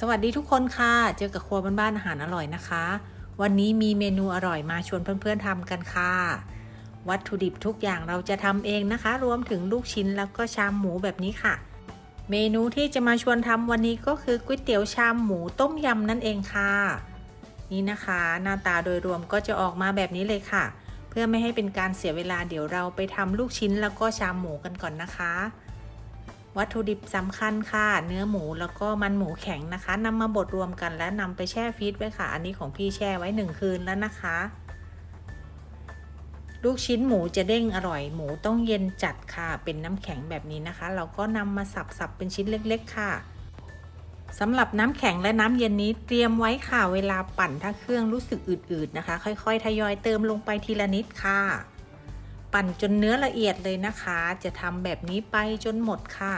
สวัสดีทุกคนค่ะ เจอกับครัวบ้านๆอาหารอร่อยนะคะ วันนี้มีเมนูอร่อยมาชวนเพื่อนๆทำกันค่ะ วัตถุดิบทุกอย่างเราจะทำเองนะคะ รวมถึงลูกชิ้นแล้วก็ชามหมูแบบนี้ค่ะ เมนูที่จะมาชวนทำวันนี้ก็คือก๋วยเตี๋ยวชามหมูต้มยำนั่นเองค่ะ นี่นะคะ หน้าตาโดยรวมก็จะออกมาแบบนี้เลยค่ะ เพื่อไม่ให้เป็นการเสียเวลาเดี๋ยวเราไปทำลูกชิ้นแล้วก็ชามหมูกันก่อนนะคะ วัตถุดิบสำคัญค่ะ เนื้อหมูแล้วก็มันหมูแข็งนะคะนำมาบดรวมกันและนำไปแช่ฟรีซไว้ค่ะ อันนี้ของพี่แช่ไว้หนึ่งคืนแล้วนะคะ ลูกชิ้นหมูจะเด้งอร่อย หมูต้องเย็นจัดค่ะ เป็นน้ำแข็งแบบนี้นะคะ เราก็นำมาสับๆเป็นชิ้นเล็ก ๆ ค่ะสำหรับน้ำแข็งและน้ำเย็นนี้เตรียมไว้ค่ะ เวลาปั่นถ้าเครื่องรู้สึกอืดๆนะคะ ค่อยๆ ทยอยเติมลงไปทีละนิดค่ะ ปั่นจนเนื้อละเอียดเลยนะคะ จะทำแบบนี้ไปจนหมดค่ะ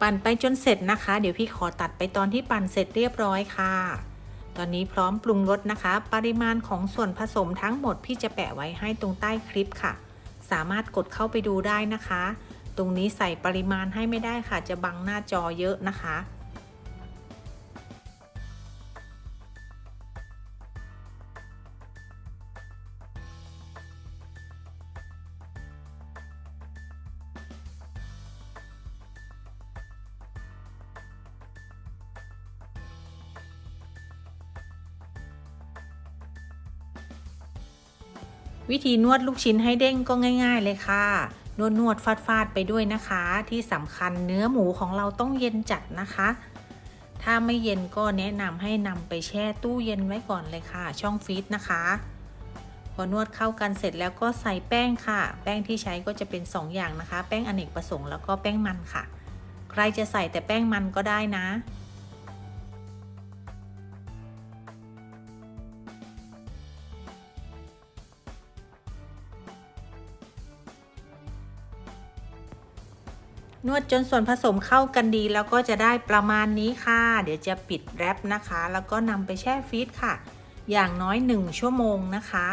ปั่นไปจนเสร็จนะคะ เดี๋ยวพี่ขอตัดไปตอนที่ปั่นเสร็จเรียบร้อยค่ะ ตอนนี้พร้อมปรุงรสนะคะ ปริมาณของส่วนผสมทั้งหมดพี่จะแปะไว้ให้ตรงใต้คลิปค่ะ สามารถกดเข้าไปดูได้นะคะ ตรงนี้ใส่ปริมาณให้ไม่ได้ค่ะ จะบังหน้าจอเยอะนะคะ วิธีนวดลูกชิ้นให้เด้งก็ง่าย ๆ เลยค่ะ นวดนวดฟาดฟาดไปด้วยนะคะ ที่สำคัญเนื้อหมูของเราต้องเย็นจัดนะคะ ถ้าไม่เย็นก็แนะนำให้นำไปแช่ตู้เย็นไว้ก่อนเลยค่ะ ช่องฟรีซนะคะ พอนวดเข้ากันเสร็จแล้วก็ใส่แป้งค่ะ แป้งที่ใช้ก็จะเป็น 2 อย่างนะคะ แป้งอเนกประสงค์แล้วก็แป้งมันค่ะ ใครจะใส่แต่แป้งมันก็ได้นะ นวดจนส่วนผสมเข้ากันดี แล้วก็จะได้ประมาณนี้ค่ะ เดี๋ยวจะปิดแรปนะคะ แล้วก็นำไปแช่ฟรีซค่ะ อย่างน้อย 1 ชั่วโมงนะคะ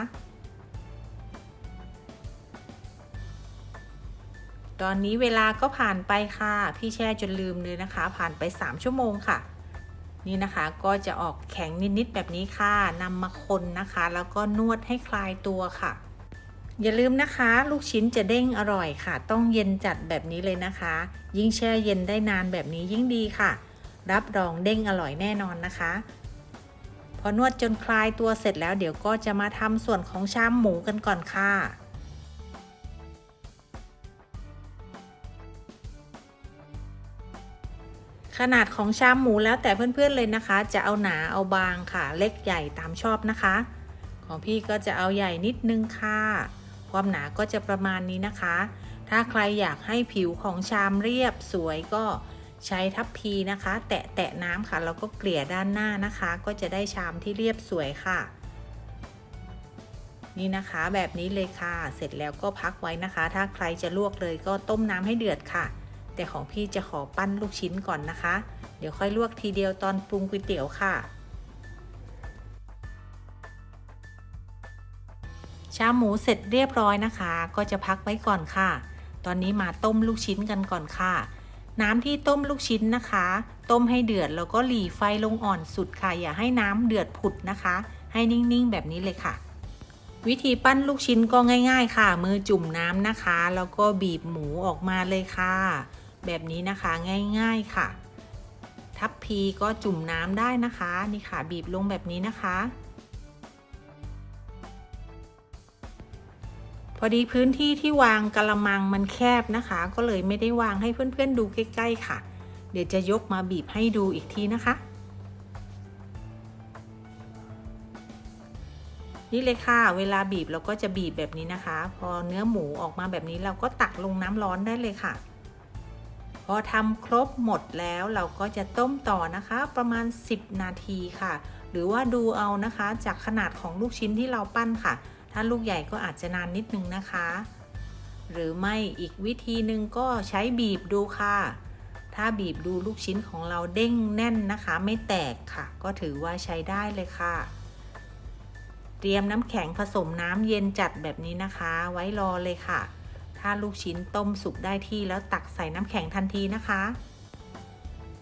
ตอนนี้เวลาก็ผ่านไปค่ะ พี่แช่จนลืมเลยนะคะ ผ่านไป 3 ชั่วโมงค่ะ นี่นะคะก็จะออกแข็งนิดๆแบบนี้ค่ะนำมาคนนะคะ แล้วก็นวดให้คลายตัวค่ะ อย่าลืมนะคะ ลูกชิ้นจะเด้งอร่อยค่ะ ต้องเย็นจัดแบบนี้เลยนะคะ ยิ่งแช่เย็นได้นานแบบนี้ยิ่งดีค่ะ รับรองเด้งอร่อยแน่นอนนะคะ พอนวดจนคลายตัวเสร็จแล้วเดี๋ยวก็จะมาทำส่วนของชามหมูกันก่อนค่ะขนาดของชามหมูแล้วแต่เพื่อนๆเลยนะคะ จะเอาหนาเอาบางค่ะ เล็กใหญ่ตามชอบนะคะ ของพี่ก็จะเอาใหญ่นิดนึงค่ะ ความหนาก็จะประมาณนี้นะคะ ถ้าใครอยากให้ผิวของชามเรียบสวยก็ใช้ทัพพีนะคะ แตะแตะน้ำค่ะแล้วก็เกลี่ยด้านหน้านะคะ ก็จะได้ชามที่เรียบสวยค่ะ นี่นะคะแบบนี้เลยค่ะ เสร็จแล้วก็พักไว้นะคะ ถ้าใครจะลวกเลยก็ต้มน้ำให้เดือดค่ะ แต่ของพี่จะขอปั้นลูกชิ้นก่อนนะคะ เดี๋ยวค่อยลวกทีเดียวตอนปรุงก๋วยเตี๋ยวค่ะ ชาหมูเสร็จเรียบร้อยนะคะ ก็จะพักไว้ก่อนค่ะ ตอนนี้มาต้มลูกชิ้นกันก่อนค่ะ น้ำที่ต้มลูกชิ้นนะคะ ต้มให้เดือดแล้วก็หลีไฟลงอ่อนสุดค่ะ อย่าให้น้ำเดือดผุดนะคะ ให้นิ่งๆ แบบนี้เลยค่ะ วิธีปั้นลูกชิ้นก็ง่าย ๆ ค่ะ มือจุ่มน้ำนะคะ แล้วก็บีบหมูออกมาเลยค่ะ แบบนี้นะคะง่าย ๆค่ะ ทับพีก็จุ่มน้ำได้นะคะ นี่ค่ะ บีบลงแบบนี้นะคะ พอดีพื้นที่ที่วางกระมังมันแคบนะคะ ก็เลยไม่ได้วางให้เพื่อนๆดูใกล้ๆค่ะ เดี๋ยวจะยกมาบีบให้ดูอีกทีนะคะ นี่เลยค่ะ เวลาบีบเราก็จะบีบแบบนี้นะคะ พอเนื้อหมูออกมาแบบนี้เราก็ตักลงน้ำร้อนได้เลยค่ะ พอทำครบหมดแล้วเราก็จะต้มต่อนะคะ ประมาณ 10 นาทีค่ะ หรือว่าดูเอานะคะจากขนาดของลูกชิ้นที่เราปั้นค่ะ ถ้าลูกใหญ่ก็อาจจะนานนิดนึงนะคะ หรือไม่อีกวิธีหนึ่งก็ใช้บีบดูค่ะ ถ้าบีบดูลูกชิ้นของเราเด้งแน่นนะคะ ไม่แตกค่ะ ก็ถือว่าใช้ได้เลยค่ะ เตรียมน้ำแข็งผสมน้ำเย็นจัดแบบนี้นะคะ ไว้รอเลยค่ะ ถ้าลูกชิ้นต้มสุกได้ที่แล้วตักใส่น้ำแข็งทันทีนะคะ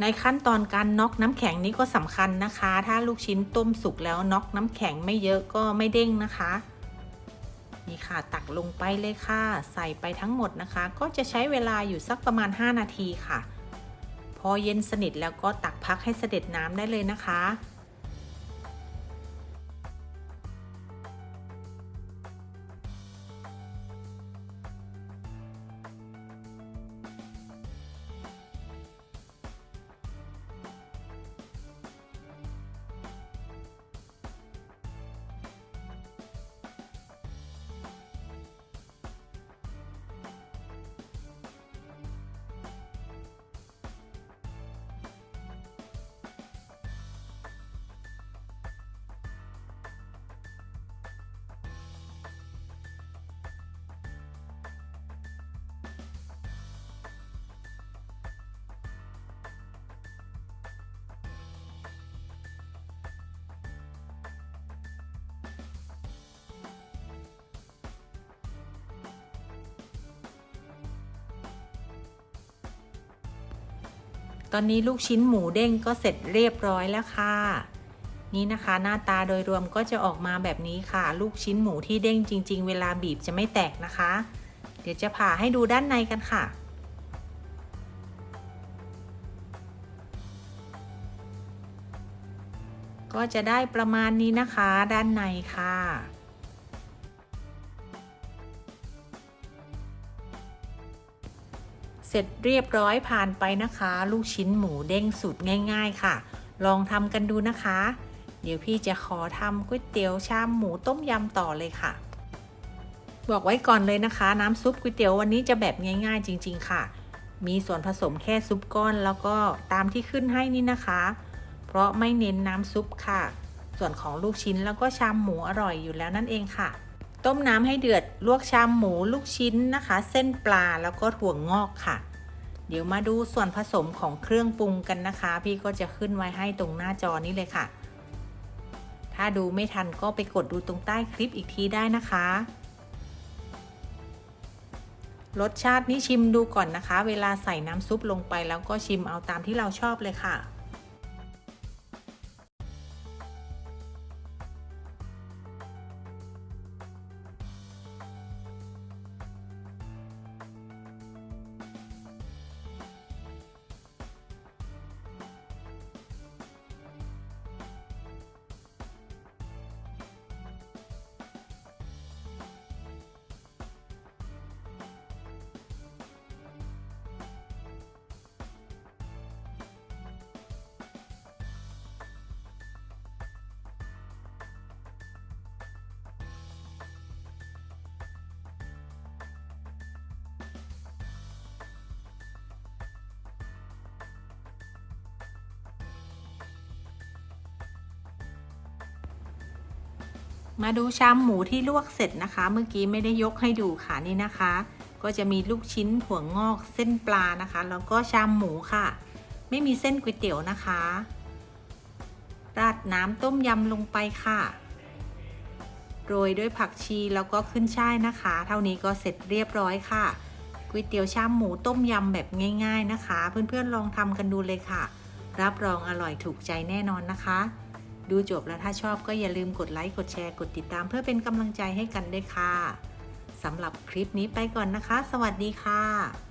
ในขั้นตอนการน็อกน้ำแข็งนี้ก็สำคัญนะคะ ถ้าลูกชิ้นต้มสุกแล้วน็อกน้ำแข็งไม่เยอะก็ไม่เด้งนะคะ นี่ค่ะตักลงไปเลยค่ะ ใส่ไปทั้งหมดนะคะ ก็จะใช้เวลาอยู่สักประมาณ 5 นาทีค่ะ พอเย็นสนิทแล้วก็ตักพักให้เสด็จน้ำได้เลยนะคะ ตอนนี้ลูกชิ้นหมูเด้งก็เสร็จเรียบร้อยแล้วค่ะ นี่นะคะหน้าตาโดยรวมก็จะออกมาแบบนี้ค่ะ ลูกชิ้นหมูที่เด้งจริง ๆ เวลาบีบจะไม่แตกนะคะ เดี๋ยวจะผ่าให้ดูด้านในกันค่ะก็จะได้ประมาณนี้นะคะด้านในค่ะ ร็จเรียบร้อยผ่านไปนะคะ ลูกชิ้นหมูเด้งสูตรง่าย ๆ ค่ะ ลองทำกันดูนะคะ เดี๋ยวพี่จะขอทำก๋วยเตี๋ยวชามหมูต้มยำต่อเลยค่ะ บอกไว้ก่อนเลยนะคะ น้ำซุปก๋วยเตี๋ยววันนี้จะแบบง่าย ๆ จริง ๆ ค่ะ มีส่วนผสมแค่ซุปก้อนแล้วก็ตามที่ขึ้นให้นี่นะคะ เพราะไม่เน้นน้ำซุปค่ะ ส่วนของลูกชิ้นแล้วก็ชามหมูอร่อยอยู่แล้วนั่นเองค่ะ ต้มน้ำให้เดือด ลวกชามหมูลูกชิ้นนะคะ เส้นปลาแล้วก็ถั่วงอกค่ะ เดี๋ยวมาดูส่วนผสมของเครื่องปรุงกันนะคะ พี่ก็จะขึ้นไว้ให้ตรงหน้าจอนี้เลยค่ะ ถ้าดูไม่ทันก็ไปกดดูตรงใต้คลิปอีกทีได้นะคะ รสชาตินี่ชิมดูก่อนนะคะ เวลาใส่น้ำซุปลงไปแล้วก็ชิมเอาตามที่เราชอบเลยค่ะ มาดูชามหมูที่ลวกเสร็จนะคะ เมื่อกี้ไม่ได้ยกให้ดูค่ะนี่นะคะ ก็จะมีลูกชิ้นถั่วงอกเส้นปลานะคะ แล้วก็ชามหมูค่ะ ไม่มีเส้นก๋วยเตี๋ยวนะคะ ราดน้ำต้มยำลงไปค่ะ โรยด้วยผักชีแล้วก็ขึ้นช่ายนะคะ เท่านี้ก็เสร็จเรียบร้อยค่ะก๋วยเตี๋ยวชามหมูต้มยำแบบง่าย ๆนะคะ เพื่อนๆลองทำกันดูเลยค่ะ รับรองอร่อยถูกใจแน่นอนนะคะ ดูจบแล้วถ้าชอบก็อย่าลืมกดไลค์ กดแชร์ กดติดตามเพื่อเป็นกำลังใจให้กันด้วยค่ะสำหรับคลิปนี้ไปก่อนนะคะ สวัสดีค่ะ